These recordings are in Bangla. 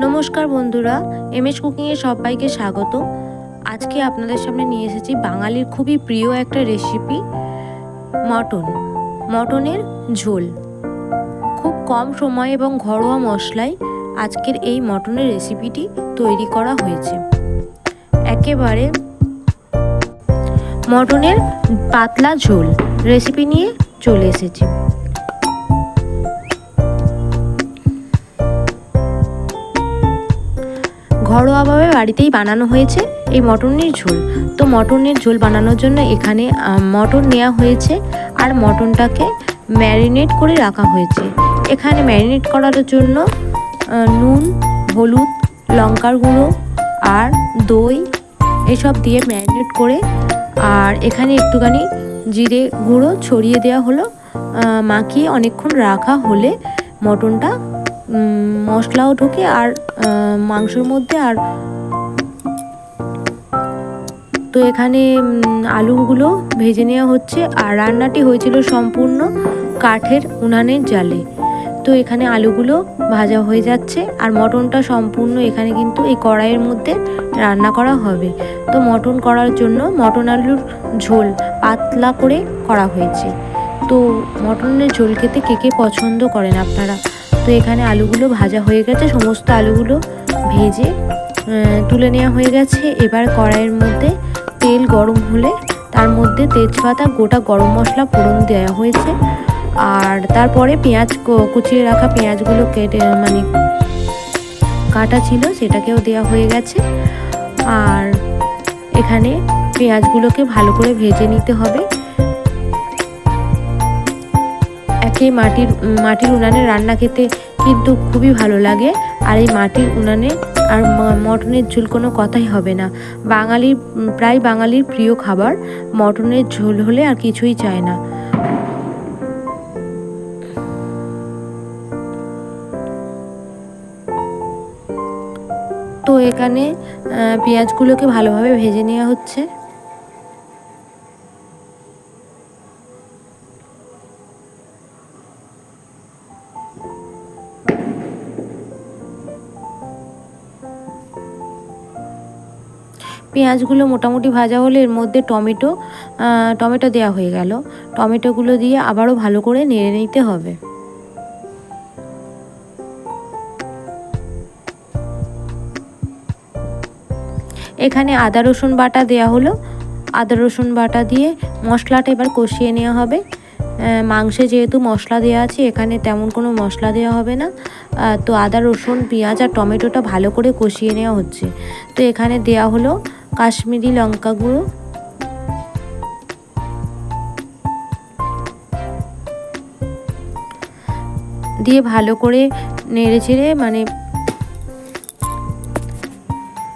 নমস্কার বন্ধুরা এম এস কুকিংয়ে সবাইকে স্বাগত। আজকে আপনাদের সামনে নিয়ে এসেছি বাঙালির খুবই প্রিয় একটা রেসিপি মটন। মটনের ঝোল। খুব কম সময় এবং ঘরোয়া মশলায় আজকের এই মটনের রেসিপিটি তৈরি করা হয়েছে। একেবারে মটনের পাতলা ঝোল। রেসিপি নিয়ে চলে এসেছি। ঘরোয়াভাবে বাড়িতেই বানানো হয়েছে এই মটনের ঝোল। তো মটনের ঝোল বানানোর জন্য এখানে মটন নেওয়া হয়েছে আর মটনটাকে ম্যারিনেট করে রাখা হয়েছে। এখানে ম্যারিনেট করার জন্য নুন, হলুদ, লঙ্কার গুঁড়ো আর দই এসব দিয়ে ম্যারিনেট করে, আর এখানে একটুখানি জিরে গুঁড়ো ছড়িয়ে দেওয়া হলো। মাখিয়ে অনেকক্ষণ রাখা হলে মটনটা মশলাও ঢোকে আর মাংসের মধ্যে আর তো এখানে আলুগুলো ভেজে নেওয়া হচ্ছে আর রান্নাটি হয়েছিল সম্পূর্ণ কাঠের উনানের জালে। তো এখানে আলুগুলো ভাজা হয়ে যাচ্ছে আর মটনটা সম্পূর্ণ এখানে কিন্তু এই কড়াইয়ের মধ্যে রান্না করা হবে। তো মটন করার জন্য মটন আলুর ঝোল পাতলা করে করা হয়েছে। তো মটনের ঝোল খেতে কে কে পছন্দ করেন আপনারা? তো এখানে আলুগুলো ভাজা হয়ে গেছে, সমস্ত আলুগুলো ভেজে তুলে নেওয়া হয়ে গেছে। এবার কড়াইয়ের মধ্যে তেল গরম হলে তার মধ্যে তেজপাতা, গোটা গরম মশলা ফোড়ন দেওয়া হয়েছে। আর তারপরে পেঁয়াজ কুচিয়ে রাখা পেঁয়াজগুলো কেটে মানে কাটা ছিল, সেটাকেও দেওয়া হয়ে গেছে। আর এখানে পেঁয়াজগুলোকে ভালো করে ভেজে নিতে হবে। একে মাটির মাটির উনানে রান্না খেতে কিন্তু খুবই ভালো লাগে। আর এই মাটির উনানে আর মটনের ঝোল কোনো কথাই হবে না। বাঙালির প্রায় বাঙালির প্রিয় খাবার। মটনের ঝোল হলে আর কিছুই চায় না। তো এখানে পেঁয়াজগুলোকে ভালোভাবে ভেজে নেওয়া হচ্ছে। পেঁয়াজগুলো মোটামুটি ভাজা হলে এর মধ্যে টমেটো টমেটো দেওয়া হয়ে গেল। টমেটোগুলো দিয়ে আবারও ভালো করে নেড়ে নিতে হবে। এখানে আদা, রসুন বাটা দেওয়া হলো। আদা, রসুন বাটা দিয়ে মশলাটা এবার কষিয়ে নেওয়া হবে। মাংসে যেহেতু মশলা দেওয়া আছে, এখানে তেমন কোনো মশলা দেওয়া হবে না। তো আদা, রসুন, পেঁয়াজ আর টমেটোটা ভালো করে কষিয়ে নেওয়া হচ্ছে। তো এখানে দেওয়া হলো কাশ্মীরি লঙ্কা গুঁড়ো। দিয়ে ভালো করে নেড়ে চেড়ে মানে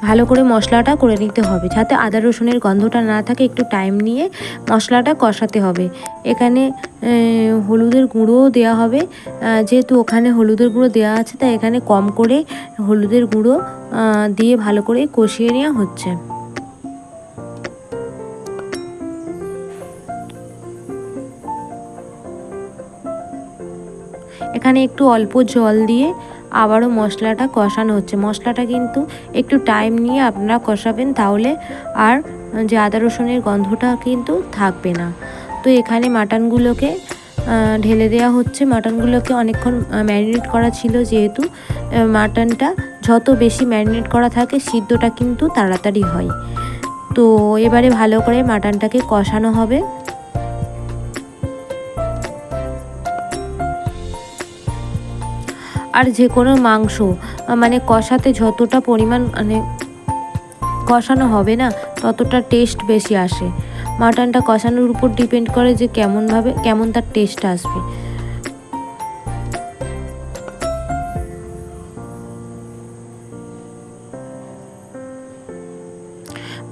ভালো করে মশলাটা করে নিতে হবে, যাতে আদা রসুনের গন্ধটা না থাকে, একটু টাইম নিয়ে মশলাটা কষাতে হবে। এখানে হলুদের গুঁড়োও দেওয়া হবে। যেহেতু ওখানে হলুদের গুঁড়ো দেওয়া আছে, তাই এখানে কম করে হলুদের গুঁড়ো দিয়ে ভালো করে কষিয়ে নেওয়া হচ্ছে। এখানে একটু অল্প জল দিয়ে আবারও মশলাটা কষানো হচ্ছে। মশলাটা কিন্তু একটু টাইম নিয়ে আপনারা কষাবেন তাহলে আর যে আদা রসুনের গন্ধটা কিন্তু থাকবে না। তো এখানে মাটনগুলোকে ঢেলে দেওয়া হচ্ছে। মাটনগুলোকে অনেকক্ষণ ম্যারিনেট করা ছিল যেহেতু মাটনটা যত বেশি ম্যারিনেট করা থাকে সিদ্ধটা কিন্তু তাড়াতাড়ি হয়। তো এবারে ভালো করে মাটনটাকে কষানো হবে। আর যে কোনো মাংস মানে কষাতে যতটা পরিমাণ মানে কষানো হবে না, ততটা টেস্ট বেশি আসে। মাটনটা কষানোর উপর ডিপেন্ড করে যে কেমনভাবে, কেমন তার টেস্ট আসবে।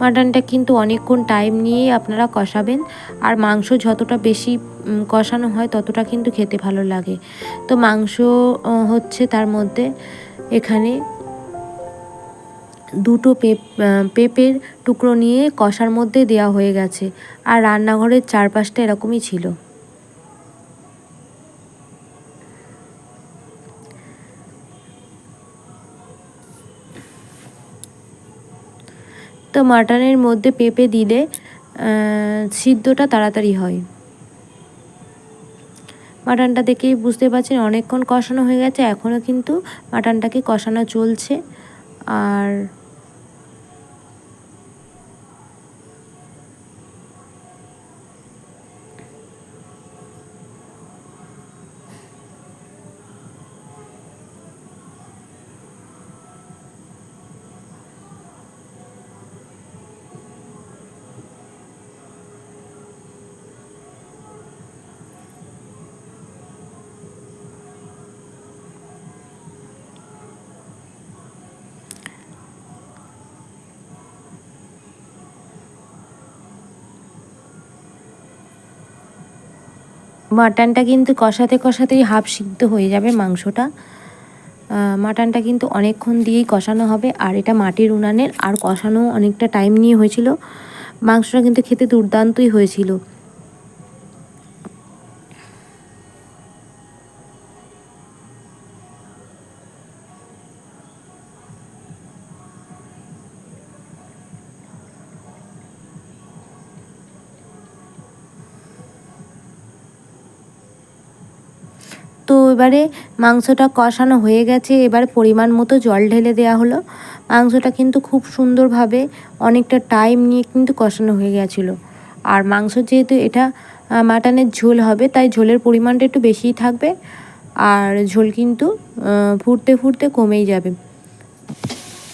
মাটনটা কিন্তু অনেকক্ষণ টাইম নিয়েই আপনারা কষাবেন। আর মাংস যতটা বেশি কষানো হয় ততটা কিন্তু খেতে ভালো লাগে। তো মাংস হচ্ছে তার মধ্যে এখানে দুটো পেঁপের টুকরো নিয়ে কষার মধ্যে দেওয়া হয়ে গেছে। আর রান্নাঘরের চারপাশটা এরকমই ছিল। তো মাটনের মধ্যে পেঁপে দিলে সিদ্ধটা তাড়াতাড়ি হয়। মাটনটা দেখেই বুঝতে পারছেন, অনেকক্ষণ কষানো হয়ে গেছে এখনও কিন্তু মাটনটাকে কষানো চলছে। আর মাটনটা কিন্তু কষাতে কষাতেই হাফ সিদ্ধ হয়ে যাবে মাংসটা। মাটনটা কিন্তু অনেকক্ষণ দিয়েই কষানো হবে, আর এটা মাটির উনানের, আর কষানো অনেকটা টাইম নিয়ে হয়েছিল। মাংসটা কিন্তু খেতে দুর্দান্তই হয়েছিল। তো এবারে মাংসটা কষানো হয়ে গেছে এবার পরিমাণ মতো জল ঢেলে দেওয়া হলো। মাংসটা কিন্তু খুব সুন্দরভাবে অনেকটা টাইম নিয়ে কিন্তু কষানো হয়ে গেছিল। আর মাংস যেহেতু এটা মাটনের ঝোল হবে তাই ঝোলের পরিমাণটা একটু বেশিই থাকবে। আর ঝোল কিন্তু ফুটতে ফুটতে কমেই যাবে।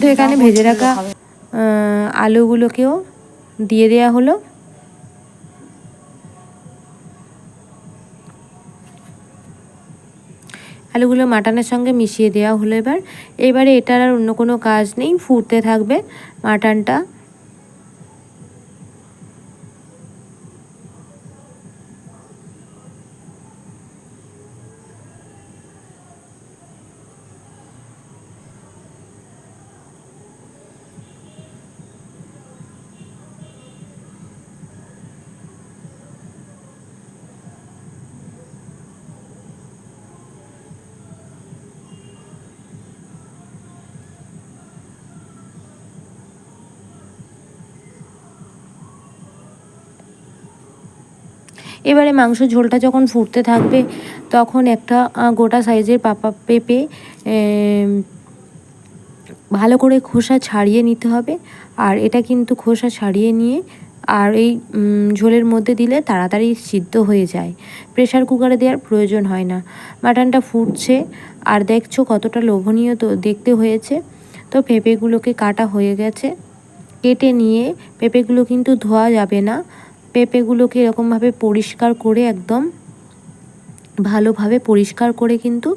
তো এখানে ভেজে রাখা আলুগুলোকেও দিয়ে দেওয়া হলো। আলুগুলো মাটনের সঙ্গে মিশিয়ে দেওয়া হলো এবার। এবারে এটার আর অন্য কোনো কাজ নেই, ফুটতে থাকবে মাটনটা। এবারে মাংস ঝোলটা যখন ফুটতে থাকবে, তখন একটা গোটা সাইজের পাপা পেঁপে ভালো করে খোসা ছাড়িয়ে নিতে হবে। আর এটা কিন্তু খোসা ছাড়িয়ে নিয়ে, আর এই ঝোলের মধ্যে দিলে তাড়াতাড়ি সিদ্ধ হয়ে যায়। প্রেশার কুকারে দেওয়ার প্রয়োজন হয় না। মাটনটা ফুটছে, আর দেখছ কতটা লোভনীয় তো দেখতে হয়েছে। তো পেঁপেগুলোকে কাটা হয়ে গেছে। কেটে নিয়ে পেঁপেগুলো কিন্তু ধোয়া যাবে না। পেঁপেগুলোকে এরকমভাবে পরিষ্কার করে একদম ভালোভাবে পরিষ্কার করে কিন্তু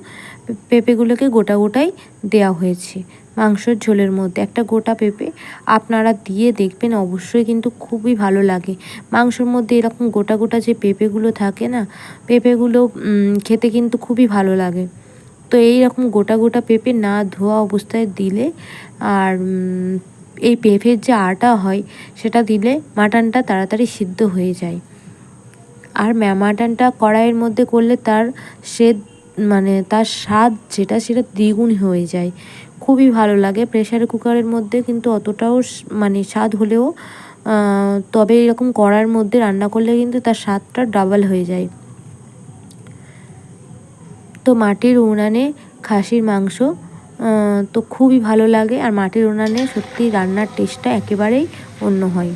পেঁপেগুলোকে গোটা গোটাই দেওয়া হয়েছে মাংসের ঝোলের মধ্যে। একটা গোটা পেঁপে আপনারা দিয়ে দেখবেন, অবশ্যই কিন্তু খুবই ভালো লাগে। মাংসের মধ্যে এরকম গোটা গোটা যে পেঁপেগুলো থাকে না, পেঁপেগুলো খেতে কিন্তু খুবই ভালো লাগে। তো এই রকম গোটা গোটা পেঁপে না ধোয়া অবস্থায় দিলে আর এই পেঁপের যে আটা হয়, সেটা দিলে মাটনটা তাড়াতাড়ি সিদ্ধ হয়ে যায়। আর মাটনটা কড়াইয়ের মধ্যে করলে তার স্বাদ মানে তার স্বাদ যেটা, সেটা দ্বিগুণ হয়ে যায়। খুবই ভালো লাগে। প্রেশার কুকারের মধ্যে কিন্তু অতটাও মানে স্বাদ হলেও তবে এরকম কড়ার মধ্যে রান্না করলে কিন্তু তার স্বাদটা ডাবল হয়ে যায়। তো মাটির উনানে খাসির মাংস তো খুবই ভালো লাগে আর মাটির উনানে সত্যি রান্নার টেস্টটা একেবারেই অন্য হয়।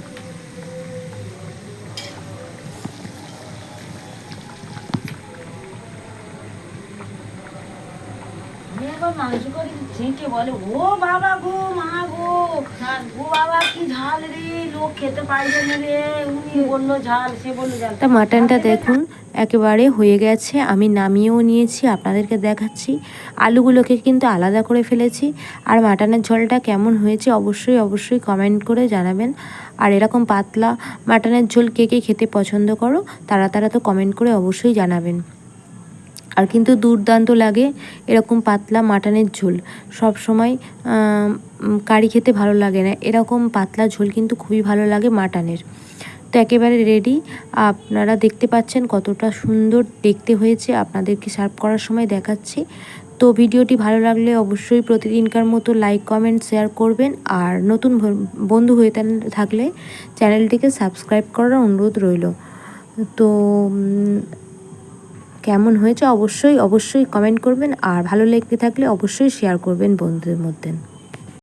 বলে, ও বাবা গো, মা তা মাটনটা দেখুন একেবারে হয়ে গেছে। আমি নামিয়েও নিয়েছি আপনাদেরকে দেখাচ্ছি। আলুগুলোকে কিন্তু আলাদা করে ফেলেছি। আর মাটনের ঝোলটা কেমন হয়েছে অবশ্যই অবশ্যই কমেন্ট করে জানাবেন। আর এরকম পাতলা মাটনের ঝোল কে কে খেতে পছন্দ করো তারা তারা তো কমেন্ট করে অবশ্যই জানাবেন। আর কিন্তু দুর্দান্ত লাগে এরকম পাতলা মাটনের ঝোল। সব সময় কারি খেতে ভালো লাগে না। এরকম পাতলা ঝোল কিন্তু খুবই ভালো লাগে মাটনের। তো একেবারে রেডি আপনারা দেখতে পাচ্ছেন কতটা সুন্দর দেখতে হয়েছে। আপনাদেরকে সার্ভ করার সময় দেখাচ্ছি। তো ভিডিওটি ভালো লাগলে অবশ্যই প্রতিদিনকার মতো লাইক কমেন্ট শেয়ার করবেন। আর নতুন বন্ধু হয়ে থাকলে চ্যানেলটিকে সাবস্ক্রাইব করার অনুরোধ রইল। তো কেমন হয়েছে অবশ্যই অবশ্যই কমেন্ট করবেন আর ভালো লেগে থাকলে অবশ্যই শেয়ার করবেন বন্ধুদের মধ্যে।